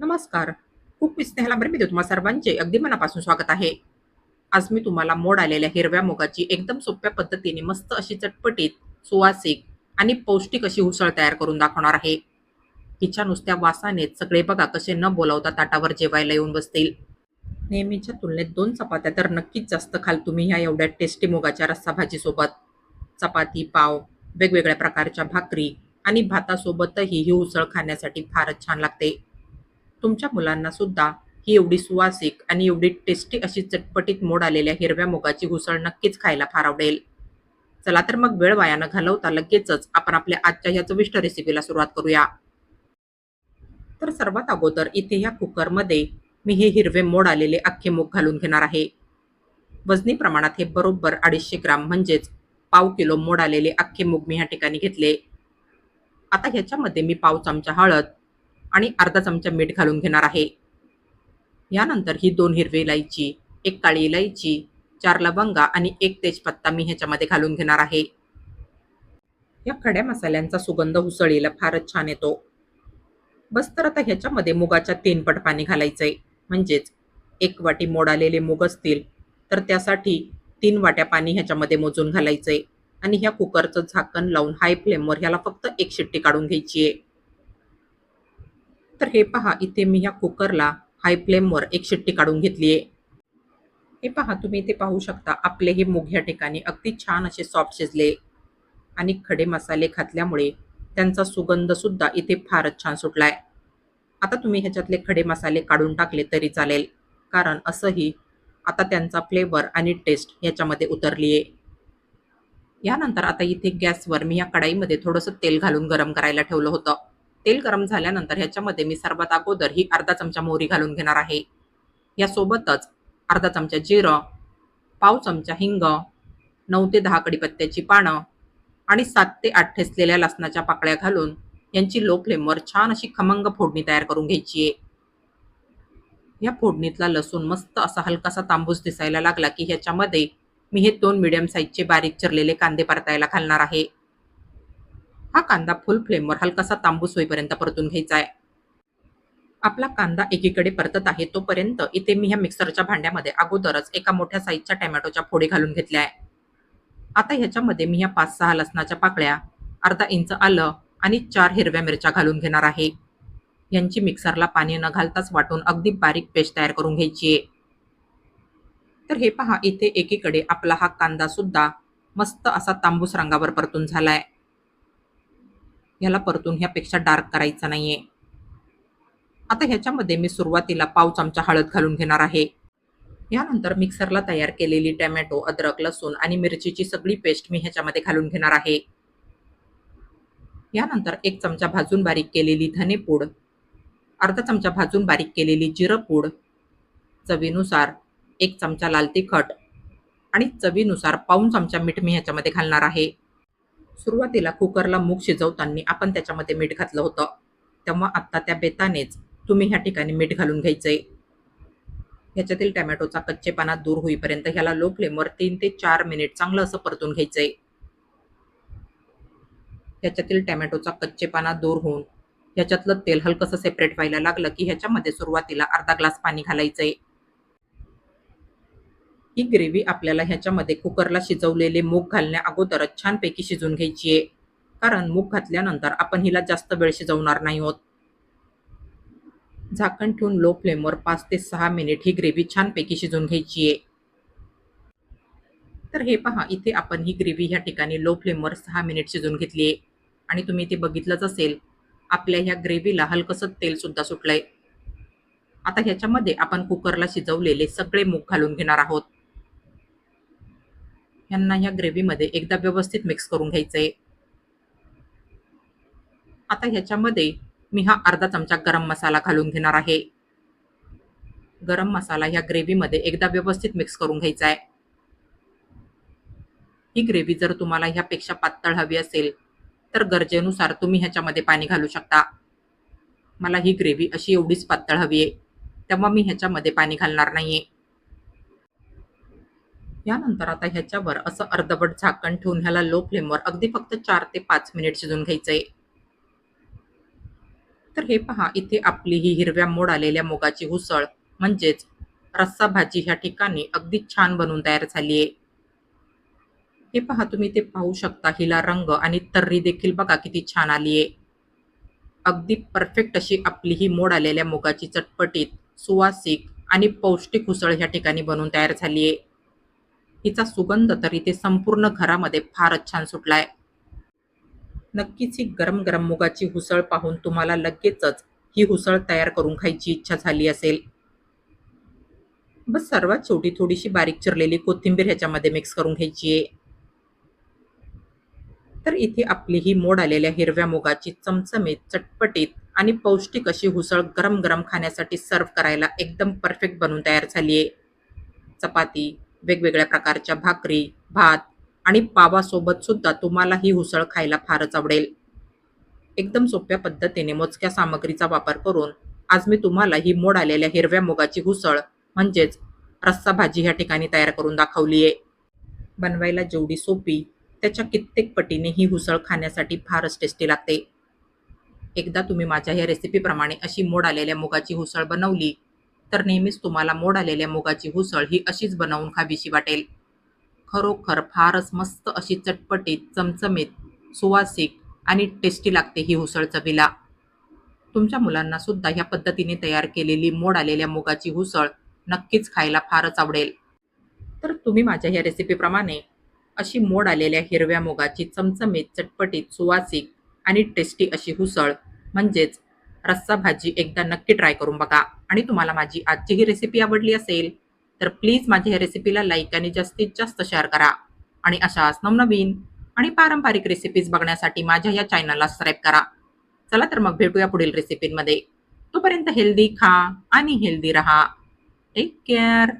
नमस्कार. खूप स्नेहाला बरं मी तुम्हाला सर्वांचे अगदी मनापासून स्वागत आहे. आज मी तुम्हाला मोड आलेल्या हिरव्या मुगाची एकदम सोप्या पद्धतीने मस्त अशी चटपटीत, सुवासिक आणि पौष्टिक अशी उसळ तयार करून दाखवणार आहे. हिच्या नुसत्या वासानेच सगळे बघा कसे न बोलावता ताटावर जेवायला येऊन बसतील. नेहमीच्या तुलनेत दोन चपात्या तर नक्कीच जास्त खाल तुम्ही ह्या एवढ्या टेस्टी मुगाच्या रस्सा भाजीसोबत. चपाती, पाव, वेगवेगळ्या प्रकारच्या भाकरी आणि भातासोबतही ही उसळ खाण्यासाठी फारच छान लागते. तुमच्या मुलांना सुद्धा ही एवढी सुवासिक आणि एवढी टेस्टी अशी चटपटीत मोड आलेल्या हिरव्या मुगाची घुसळ नक्कीच खायला फार आवडेल. चला तर मग वेळ वाया न घालवता लगेचच आपण आपल्या आजच्या ह्या चविष्ट रेसिपीला सुरुवात करूया. तर सर्वात अगोदर इथे ह्या कुकरमध्ये मी हे हिरवे मोड आलेले अख्खे मूग घालून घेणार आहे. वजनी प्रमाणात हे बरोबर 250 ग्राम म्हणजेच पाव किलो मोड आलेले अख्खे मूग मी ह्या ठिकाणी घेतले. आता ह्याच्यामध्ये मी पाव चमचा हळद आणि अर्धा चमचा मीठ घालून घेणार आहे. यानंतर ही दोन हिरवी इलायची, एक काळी इलायची, चार लवंगा आणि एक तेजपत्ता मी ह्याच्यामध्ये घालून घेणार आहे. या खड्या मसाल्यांचा सुगंध उसळीला फारच छान येतो. बस तर आता ह्याच्यामध्ये मुगाच्या तीन पट पाणी घालायचंय. म्हणजेच एक वाटी मोडालेले मूग असतील तर त्यासाठी तीन वाट्या पाणी ह्याच्यामध्ये मोजून घालायचंय आणि ह्या कुकरचं झाकण लावून हाय फ्लेमवर ह्याला फक्त एक शिट्टी काढून घ्यायची आहे. तर हे पहा इथे मी ह्या कुकरला हाय फ्लेमवर एक शिट्टी काढून घेतली आहे. हे पहा तुम्ही इथे पाहू शकता आपले हे मूग ह्या ठिकाणी अगदी छान असे सॉफ्ट शिजले आणि खडे मसाले घातल्यामुळे त्यांचा सुगंधसुद्धा इथे फारच छान सुटलाय. आता तुम्ही ह्याच्यातले खडे मसाले काढून टाकले तरी चालेल कारण असंही आता त्यांचा फ्लेवर आणि टेस्ट ह्याच्यामध्ये उतरली आहे. यानंतर आता इथे गॅसवर मी या कढाईमध्ये थोडंसं तेल घालून गरम करायला ठेवलं होतं. तेल गरम झाल्यानंतर ह्याच्यामध्ये मी सर्वात अगोदर ही अर्धा चमचा मोहरी घालून घेणार आहे. यासोबतच अर्धा चमचा जिरं, पाव चमचा हिंग, नऊ ते दहा कडीपत्त्याची पानं आणि सात ते आठ ठेसलेल्या लसणाच्या पाकळ्या घालून यांची लो फ्लेमवर छान अशी खमंग फोडणी तयार करून घ्यायची आहे. या फोडणीतला लसूण मस्त असा हलकासा तांबूस दिसायला लागला की ह्याच्यामध्ये मी हे दोन मीडियम साईजचे बारीक चिरलेले कांदे परतायला घालणार आहे. हा कांदा फुल फ्लेमवर हलकासा तांबूस होईपर्यंत परतून घ्यायचा आहे. आपला कांदा एकीकडे परतत आहे तोपर्यंत इथे मी ह्या मिक्सरच्या भांड्यामध्ये अगोदरच एका मोठ्या साईजच्या टोमॅटोच्या फोडी घालून घेतल्या आहे. आता ह्याच्यामध्ये मी ह्या 5-6 लसणाच्या पाकळ्या, अर्धा इंच आलं आणि चार हिरव्या मिरच्या घालून घेणार आहे. यांची मिक्सरला पाणी न घालताच वाटून अगदी बारीक पेस्ट तयार करून घ्यायची आहे. तर हे पहा इथे एकीकडे आपला हा कांदा सुद्धा मस्त असा तांबूस रंगावर परतून झालाय. ह्याला परतून ह्यापेक्षा डार्क करायचा नाहीये. आता ह्याच्यामध्ये मी सुरुवातीला पाव चमचा हळद घालून घेणार आहे. यानंतर मिक्सरला तयार केलेली टोमॅटो, अद्रक, लसूण आणि मिरचीची सगळी पेस्ट मी ह्याच्यामध्ये घालून घेणार आहे. यानंतर एक चमचा भाजून बारीक केलेली धनेपूड, अर्धा चमचा भाजून बारीक केलेली जिरपूड, चवीनुसार एक चमचा लाल तिखट आणि चवीनुसार पाऊण चमचा मीठ मी ह्याच्यामध्ये घालणार आहे. सुरुवातीला कुकरला मूग शिजवताना आपण त्याच्यामध्ये मीठ घातलं होतं. तेव्हा आत्ता त्या बेतानेच तुम्ही ह्या ठिकाणी मीठ घालून घ्यायचंय. ह्याच्यातील टॅमॅटोचा कच्चेपणा दूर होईपर्यंत ह्याला लो फ्लेमवर तीन ते चार मिनिट चांगलं असं परतून घ्यायचंय. ह्याच्यातील टॅमॅटोचा कच्चेपणा दूर होऊन ह्याच्यातलं तेल हलकंसं सेपरेट व्हायला लागलं की ह्याच्यामध्ये सुरुवातीला अर्धा ग्लास पाणी घालायचंय. ही ग्रेव्ही आपल्याला ह्याच्यामध्ये कुकरला शिजवलेले मूग घालण्या अगोदरच छानपैकी शिजवून घ्यायची आहे. कारण मूग घातल्यानंतर आपण हिला जास्त वेळ शिजवणार नाही आहोत. झाकण ठेवून लो फ्लेमवर पाच ते सहा मिनिट ही ग्रेव्ही छानपैकी शिजवून घ्यायची आहे. तर हे पहा इथे आपण ही ग्रेव्ही ह्या ठिकाणी लो फ्लेमवर सहा मिनिट शिजवून घेतली आहे आणि तुम्ही इथे बघितलंच असेल आपल्या ह्या ग्रेव्हीला हलकसं तेल सुद्धा सुटलंय. आता ह्याच्यामध्ये आपण कुकरला शिजवलेले सगळे मूग घालून घेणार आहोत. ह्यांना ह्या ग्रेव्हीमध्ये एकदा व्यवस्थित मिक्स करून घ्यायचं आहे आता ह्याच्यामध्ये मी हा अर्धा चमचा गरम मसाला घालून घेणार आहे. गरम मसाला ह्या ग्रेव्हीमध्ये एकदा व्यवस्थित मिक्स करून घ्यायचा आहे. ही ग्रेव्ही जर तुम्हाला ह्यापेक्षा पातळ हवी असेल तर गरजेनुसार तुम्ही ह्याच्यामध्ये पाणी घालू शकता. मला ही ग्रेव्ही अशी एवढीच पातळ हवी आहे. तेव्हा मी ह्याच्यामध्ये पाणी घालणार नाही आहे यानंतर आता ह्याच्यावर असं अर्धवट झाकण ठेवून ह्याला लो फ्लेमवर अगदी फक्त चार ते पाच मिनिट शिजवून घ्यायचंय. तर हे पहा इथे आपली ही हिरव्या मोड आलेल्या मुगाची उसळ म्हणजेच रस्सा भाजी ह्या ठिकाणी अगदी छान बनवून तयार झाली आहे हे पहा तुम्ही ते पाहू शकता हिला रंग आणि तर्री देखील बघा किती छान आली आहे अगदी परफेक्ट अशी आपली ही मोड आलेल्या मुगाची चटपटीत सुवासिक आणि पौष्टिक उसळ ह्या ठिकाणी बनवून तयार झाली आहे हिचा सुगंध तर इथे संपूर्ण घरामध्ये फारच छान सुटलाय. नक्कीच ही गरम गरम मुगाची उसळ पाहून तुम्हाला लगेचच ही उसळ तयार करून खायची इच्छा झाली असेल. बस सर्वात छोटी थोडीशी बारीक चिरलेली कोथिंबीर ह्याच्यामध्ये मिक्स करून घ्यायची आहे. तर इथे आपली ही मोड आलेल्या हिरव्या मुगाची चमचमीत चटपटीत आणि पौष्टिक अशी उसळ गरम गरम खाण्यासाठी सर्व करायला एकदम परफेक्ट बनवून तयार झाली आहे. चपाती वेगवेगळ्या प्रकारच्या भाकरी भात आणि पावासोबत सुद्धा तुम्हाला ही उसळ खायला फारच आवडेल. एकदम सोप्या पद्धतीने मोजक्या सामग्रीचा वापर करून आज मी तुम्हाला ही मोड आलेल्या हिरव्या मुगाची उसळ म्हणजेच रस्सा भाजी ह्या ठिकाणी तयार करून दाखवली आहे बनवायला जेवढी सोपी त्याच्या कित्येक पटीने ही उसळ खाण्यासाठी फारच टेस्टी लागते. एकदा तुम्ही माझ्या या रेसिपीप्रमाणे अशी मोड आलेल्या मुगाची उसळ बनवली तर नेहमीच तुम्हाला मोड आलेल्या मुगाची उसळ ही अशीच बनवून खावीशी वाटेल. खरोखर फारच मस्त अशी चटपटीत चमचमीत सुवासिक आणि टेस्टी लागते ही उसळ चवीला. तुमच्या मुलांना सुद्धा ह्या पद्धतीने तयार केलेली मोड आलेल्या मुगाची उसळ नक्कीच खायला फारच आवडेल. तर तुम्ही माझ्या ह्या रेसिपीप्रमाणे अशी मोड आलेल्या हिरव्या मुगाची चमचमीत चटपटीत सुवासिक आणि टेस्टी अशी उसळ म्हणजेच रस्सा भाजी एकदा नक्की ट्राय करून बघा. आणि तुम्हाला माझी आजची ही रेसिपी आवडली असेल तर प्लीज माझ्या ह्या रेसिपीला लाईक आणि जास्तीत जास्त शेअर करा. आणि अशाच नवनवीन आणि पारंपरिक रेसिपीज बघण्यासाठी माझ्या या चॅनलला सबस्क्राईब करा. चला तर मग भेटूया पुढील रेसिपींमध्ये तोपर्यंत हेल्दी खा आणि हेल्दी रहा. Take care